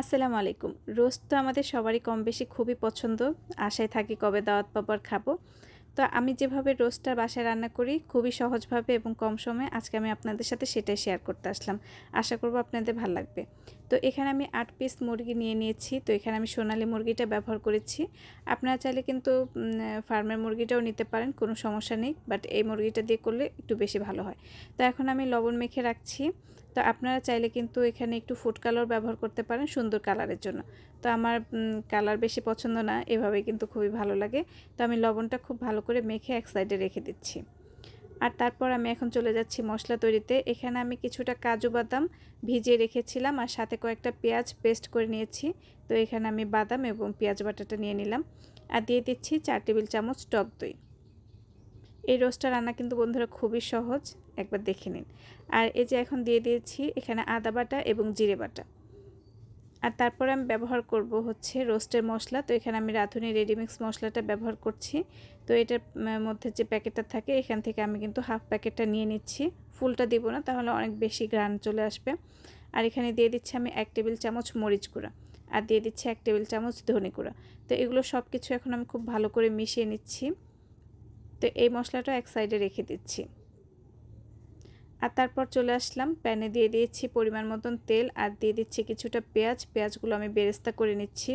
আসসালামু আলাইকুম। রোস্ট তো আমাদের সবারই কম বেশি খুবই পছন্দ। আশায় থাকি কবে দাওয়াত পাবার খাব। তো আমি যেভাবে রোস্টটা বাসায় রান্না করি খুবই সহজভাবে এবং কম সময়ে আজকে আমি আপনাদের সাথে সেটাই শেয়ার করতে আসলাম। আশা করব আপনাদের ভালো লাগবে। তো এখানে আমি আট পিস মুরগি নিয়ে নিয়েছি। তো এখানে আমি সোনালি মুরগিটা ব্যবহার করেছি। আপনারা চাইলে কিন্তু ফার্মের মুরগিটাও নিতে পারেন, কোনো সমস্যা নেই। বাট এই মুরগিটা দিয়ে করলে একটু বেশি ভালো হয়। তো এখন আমি লবণ মেখে রাখছি। তো আপনারা চাইলে কিন্তু এখানে একটু ফুড কালার ব্যবহার করতে পারেন সুন্দর কালারের জন্য। তো আমার কালার বেশি পছন্দ না, এভাবে কিন্তু খুবই ভালো লাগে। তো আমি লবণটা খুব ভালো করে মেখে এক সাইডে রেখে দিচ্ছি। আর তারপর আমি এখন চলে যাচ্ছি মশলা তৈরিতে। এখানে আমি কিছুটা কাজু বাদাম ভিজিয়ে রেখেছিলাম আর সাথে কয়েকটা পেঁয়াজ পেস্ট করে নিয়েছি। তো এখানে আমি বাদাম এবং পেঁয়াজ বাটাটা নিয়ে নিলাম। আর দিয়ে দিচ্ছি চার টেবিল চামচ টক দই। এই রোস্টটা রান্না কিন্তু বন্ধুরা খুবই সহজ। একবার দেখে নিন। আর এই যে এখন দিয়ে দিয়েছি এখানে আদা বাটা এবং জিরে বাটা। আর তারপরে আমি ব্যবহার করব হচ্ছে রোস্টের মশলা। তো এখানে আমি রাঁধুনি রেডিমিক্স মশলাটা ব্যবহার করছি। তো এটার মধ্যে যে প্যাকেটটা থাকে, এখান থেকে আমি কিন্তু হাফ প্যাকেটটা নিয়ে নিচ্ছি। ফুলটা দিব না, তাহলে অনেক বেশি গ্রান চলে আসবে। আর এখানে দিয়ে দিচ্ছি আমি এক টেবিল চামচ মরিচ গুঁড়া। আর দিয়ে দিচ্ছি এক টেবিল চামচ ধনে গুঁড়া। তো এগুলো সব কিছু এখন আমি খুব ভালো করে মিশিয়ে নিচ্ছি। তো এই মশলাটা এক সাইডে রেখে দিচ্ছি। আর তারপর চলে আসলাম। প্যানে দিয়ে দিয়েছি পরিমাণ মতন তেল আর দিয়ে দিচ্ছি কিছুটা পেঁয়াজ। পেঁয়াজগুলো আমি বেরেস্তা করে নিচ্ছি।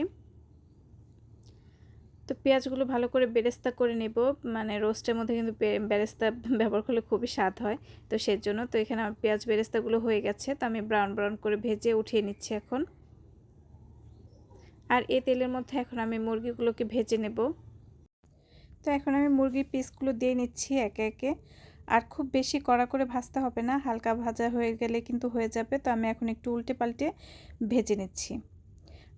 তো পেঁয়াজগুলো ভালো করে বেরেস্তা করে নেব। মানে রোস্টের মধ্যে কিন্তু বেরেস্তা ব্যবহার করলে খুবই স্বাদ হয়। তো সেই জন্য তো এখানে আমার পেঁয়াজ বেরেস্তাগুলো হয়ে গেছে। তো আমি ব্রাউন ব্রাউন করে ভেজে উঠিয়ে নিচ্ছি এখন। আর এই তেলের মধ্যে এখন আমি মুরগিগুলোকে ভেজে নেব। তো এখন আমি মুরগির পিসগুলো দিয়ে নিচ্ছি একে একে। আর খুব বেশি কড়া করে ভাজতে হবে না, হালকা ভাজা হয়ে গেলে কিন্তু হয়ে যাবে। তো আমি এখন একটু উল্টে পাল্টে ভেজে নিচ্ছি।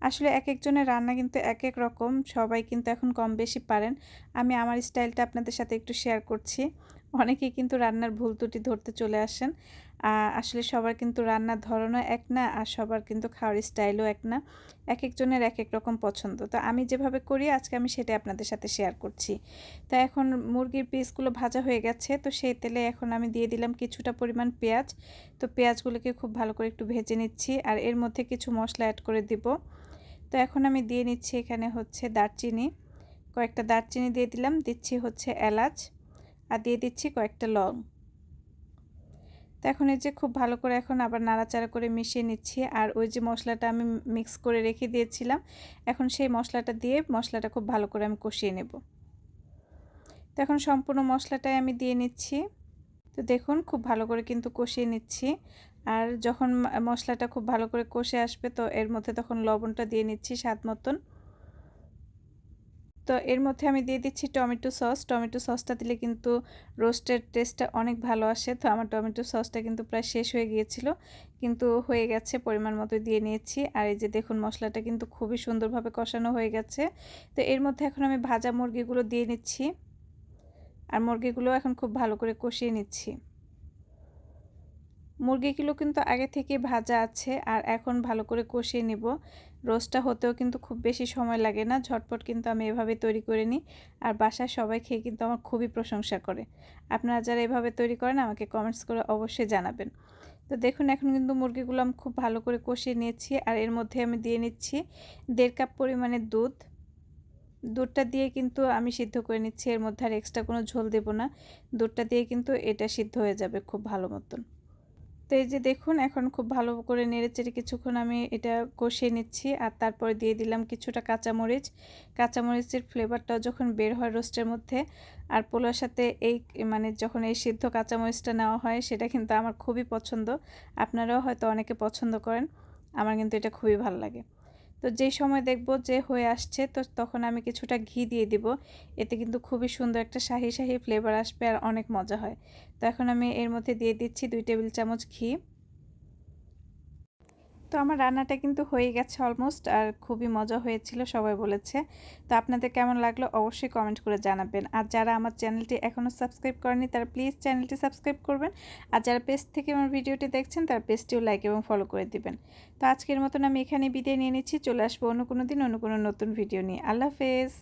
আসলে এক একজনের রান্না কিন্তু এক এক রকম, সবাই কিন্তু এখন কম বেশি পারেন। আমি আমার স্টাইলটা আপনাদের সাথে একটু শেয়ার করছি। অনেকেই কিন্তু রান্নার ভুল ত্রুটি ধরতে চলে আসেন। আসলে সবার কিন্তু রান্নার ধরনও এক না, আর সবার কিন্তু খাওয়ার স্টাইলও এক না। এক একজনের এক এক রকম পছন্দ। তো আমি যেভাবে করি, আজকে আমি সেটাই আপনাদের সাথে শেয়ার করছি। তো এখন মুরগির পিসগুলো ভাজা হয়ে গেছে, তো সেই তেলে এখন আমি দিয়ে দিলাম কিছুটা পরিমাণ পেঁয়াজ। তো পেঁয়াজগুলোকে খুব ভালো করে একটু ভেজে নিচ্ছি, আর এর মধ্যে কিছু মশলা অ্যাড করে দিব। তো এখন আমি দিয়ে নিচ্ছি এখানে হচ্ছে দারচিনি। কয়েকটা দারচিনি দিয়ে দিলাম, দিচ্ছি হচ্ছে এলাচ। আর দিয়ে দিচ্ছি কয়েকটা লং। তো এখন এই যে খুব ভালো করে এখন আবার নাড়াচাড়া করে মিশিয়ে নিচ্ছি। আর ওই যে মশলাটা আমি মিক্স করে রেখে দিয়েছিলাম, এখন সেই মশলাটা দিয়ে মশলাটা খুব ভালো করে আমি কষিয়ে নেব। তো এখন সম্পূর্ণ মশলাটাই আমি দিয়ে নিচ্ছি। তো দেখুন খুব ভালো করে কিন্তু কষিয়ে নিচ্ছি। আর যখন মশলাটা খুব ভালো করে কষে আসবে তো এর মধ্যে তখন লবণটা দিয়ে নিচ্ছি স্বাদ মতন। তো এর মধ্যে আমি দিয়ে দিচ্ছি টমেটো সস। টমেটো সসটা দিলে কিন্তু রোস্টের টেস্টটা অনেক ভালো আসে। তো আমার টমেটো সসটা কিন্তু প্রায় শেষ হয়ে গিয়েছিল। কিন্তু হয়ে গেছে, পরিমাণ মতো দিয়ে নিয়েছি। আর এই যে দেখুন, মশলাটা কিন্তু খুবই সুন্দরভাবে কষানো হয়ে গেছে। তো এর মধ্যে এখন আমি ভাজা মুরগিগুলো দিয়ে নিচ্ছি। আর মুরগিগুলো এখন খুব ভালো করে কষিয়ে নিচ্ছি। মুরগিগুলো কিন্তু আগে থেকে ভাজা আছে আর এখন ভালো করে কষিয়ে নেব। রোস্টটা হতেও কিন্তু খুব বেশি সময় লাগে না, ঝটপট কিন্তু আমি এভাবে তৈরি করে নিই আর বাসায় সবাই খেয়ে কিন্তু আমার খুবই প্রশংসা করে। আপনারা যারা এভাবে তৈরি করেন আমাকে কমেন্টস করে অবশ্যই জানাবেন। তো দেখুন, এখন কিন্তু মুরগিগুলো আমি খুব ভালো করে কষিয়ে নিয়েছি আর এর মধ্যে আমি দিয়ে নিচ্ছি দেড় কাপ পরিমাণে দুধ। দুধটা দিয়ে কিন্তু আমি সিদ্ধ করে নিচ্ছি, এর মধ্যে আর এক্সট্রা কোনো ঝোল দেব না। দুধটা দিয়ে কিন্তু এটা সিদ্ধ হয়ে যাবে খুব ভালো মতন। তো এই যে দেখুন, এখন খুব ভালো করে নেড়েচেড়ে কিছুক্ষণ আমি এটা কষিয়ে নিচ্ছি। আর তারপরে দিয়ে দিলাম কিছুটা কাঁচামরিচ। কাঁচামরিচের ফ্লেভারটাও যখন বের হয় রোস্টের মধ্যে, আর পোলার সাথে এই মানে যখন এই সিদ্ধ কাঁচামরিচটা নেওয়া হয়, সেটা কিন্তু আমার খুবই পছন্দ। আপনারাও হয়তো অনেকে পছন্দ করেন। আমার কিন্তু এটা খুবই ভালো লাগে। তো যে সময় দেখব যে হয়ে আসছে, তো তখন আমি কিছুটা ঘি দিয়ে দিব। এতে কিন্তু খুবই সুন্দর একটা শাহি শাহি ফ্লেভার আসবে আর অনেক মজা হয়। তো এখন আমি এর মধ্যে দিয়ে দিচ্ছি দুই টেবিল চামচ ঘি। তো আমার রান্নাটা কিন্তু হয়ে গেছে অলমোস্ট আর খুবই মজা হয়েছিল, সবাই বলেছে। তো আপনাদের কেমন লাগল অবশ্যই কমেন্ট করে জানাবেন। আর যারা আমার চ্যানেলটি এখনও সাবস্ক্রাইব করেনি তারা প্লিজ চ্যানেলটি সাবস্ক্রাইব করবেন। আর যারা পেজ থেকে আমার ভিডিওটি দেখছেন, তারা পেজটিও লাইক এবং ফলো করে দিবেন। তো আজকের মতন আমি এখানে বিদায় নিয়ে নিচ্ছি, চলে আসব অন্য কোনো দিন, অন্য কোনো নতুন ভিডিও নিয়ে। আল্লাহ হাফেজ!